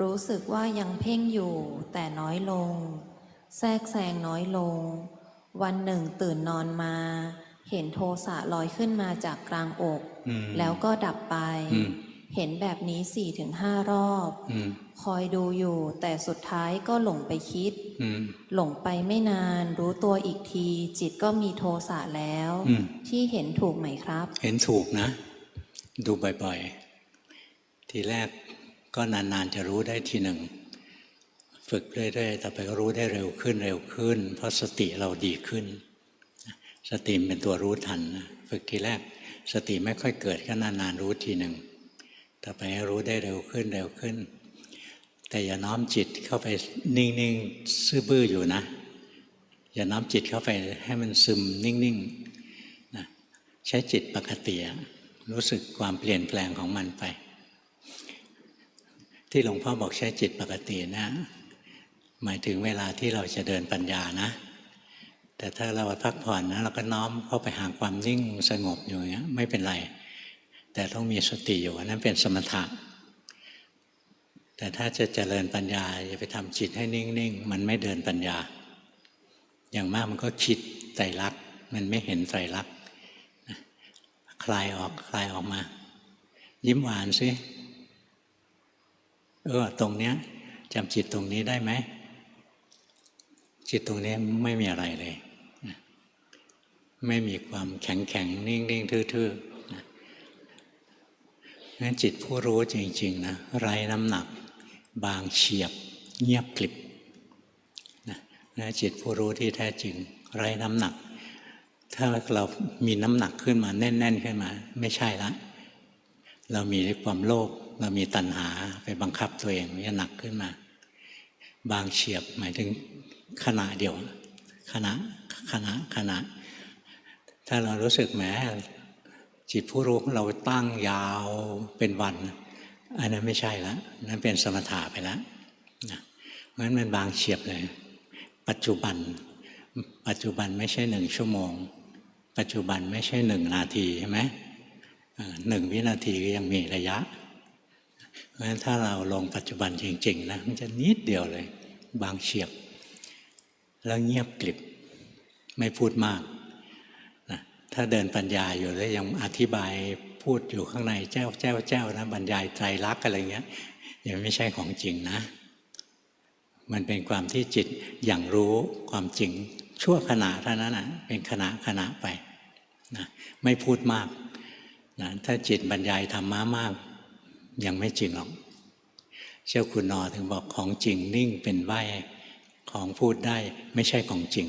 รู้สึกว่ายังเพ่งอยู่แต่น้อยลง แทรกแซงน้อยลง วันหนึ่งตื่นนอนมา เห็นโทสะลอยขึ้นมาจากกลางอกอืมแล้วก็ดับไปอืมเห็นแบบนี้สี่ถึงห้ารอบอืมคอยดูอยู่ แต่สุดท้ายก็หลงไปคิดอืมหลงไปไม่นาน รู้ตัวอีกที จิตก็มีโทสะแล้วอืมที่เห็นถูกไหมครับ เห็นถูกนะ ดูบ่อยๆ ทีแรก ก็นานๆจะรู้ได้ทีหนึ่ง ฝึกเรื่อยๆ ต่อไปก็รู้ได้เร็วขึ้นเร็วขึ้น เพราะสติเราดีขึ้น สติเป็นตัวรู้ทันนะฝึกทีแรก สติไม่ค่อยเกิดก็นานๆรู้ทีหนึ่งต่อไปรู้ได้เร็วขึ้นเร็วขึ้น แต่อย่าน้อมจิตเข้าไปนิ่งๆซื่อบื้ออยู่นะ อย่าน้อมจิตเข้าไปให้มันซึมนิ่งๆนะใช้จิตปกติรู้สึกความเปลี่ยนแปลงของมันไป ที่หลวงพ่อบอกใช้จิตปกตินะ หมายถึงเวลาที่เราจะเดินปัญญานะ แต่ถ้าเราพักผ่อนนะ เราก็น้อมเข้าไปหาความนิ่งสงบอยู่อย่างเงี้ยไม่เป็นไร แต่ต้องมีสติอยู่อันนั้นเป็นสมถะ แต่ถ้าจะเจริญปัญญาอย่าไปทำจิตให้นิ่งๆ มันไม่เดินปัญญา อย่างมากมันก็คิดไตรลักษณ์มันไม่เห็นไตรลักษณ์คลายออกคลายออกมา ยิ้มหวานสิ เออตรงเนี้ยจำจิตตรงนี้ได้ไหมจิตตรงนี้ไม่มีอะไรเลย ไม่มีความแข็งแข็งนิ่งนิ่งทื่อๆนะงั้นจิตผู้รู้จริง ๆ นะไร้น้ำหนัก บางเฉียบ เงียบกลิบนะนะจิตผู้รู้ที่แท้จริง ไร้น้ำหนัก ถ้าเรามีน้ำหนักขึ้นมา แน่น ๆ ขึ้นมา ไม่ใช่ละ เรามีความโลภ เรามีตัณหาไปบังคับตัวเองมันจะหนักขึ้นมา บางเฉียบหมายถึงขณะเดียวขณะขณะขณะ ถ้าเรารู้สึกแหมจิตผู้รู้ของเราตั้งยาวเป็นวัน อันนั้นไม่ใช่แล้วนั่นเป็นสมถะไปแล้วนะเพราะฉะนั้นมันบางเฉียบเลย ปัจจุบัน ปัจจุบันไม่ใช่หนึ่งชั่วโมง ปัจจุบันไม่ใช่หนึ่งนาทีใช่ไหมหนึ่งวินาทีก็ยังมีระยะ ราะฉะนั้นถ้าเราลงปัจจุบันจริงๆนะมันจะนิดเดียวเลย บางเฉียบ แล้วเงียบกลิบไม่พูดมากนะถ้าเดินปัญญาอยู่แล้วยังอธิบายพูดอยู่ข้างในแจ้วแจ้วแจ้วนะบรรยายไตรลักษณ์อะไรเงี้ยยังไม่ใช่ของจริงนะ มันเป็นความที่จิตอย่างรู้ความจริง ชั่วขณะเท่านั้นนะเป็นขณะขณะไปนะไม่พูดมากนะถ้าจิตบรรยายธรรมะมาก ยังไม่จริงหรอก เจ้าคุณนอถึงบอกของจริงนิ่งเป็นใบของพูดได้ไม่ใช่ของจริง